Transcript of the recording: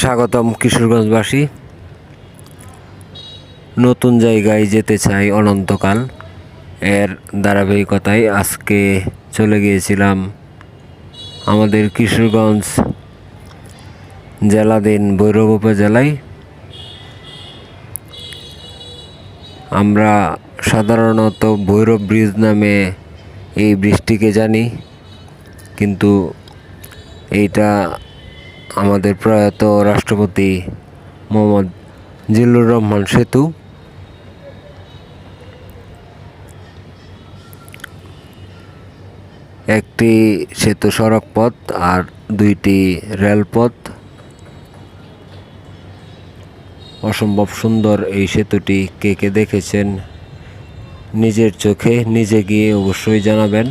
স্বাগতম কিশোরগঞ্জবাসী। নতুন জায়গায় যেতে চাই অনন্তকাল। এর ধারাবাহিকতায় আজকে চলে গিয়েছিলাম আমাদের কিশোরগঞ্জ জেলাধীন ভৈরব উপজেলায়। আমরা সাধারণত ভৈরব ব্রিজ নামে এই ব্রিজটিকে জানি, কিন্তু এইটা আমাদের প্রয়াত রাষ্ট্রপতি মোহাম্মদ জিল্লুর রহমান সেতু। একটি সেতু সড়ক পথ আর দুইটি রেলপথ। অসম্ভব সুন্দর এই সেতুটি কে কে দেখেছেন? নিজের চোখে নিজে গিয়ে অবশ্যই জানাবেন।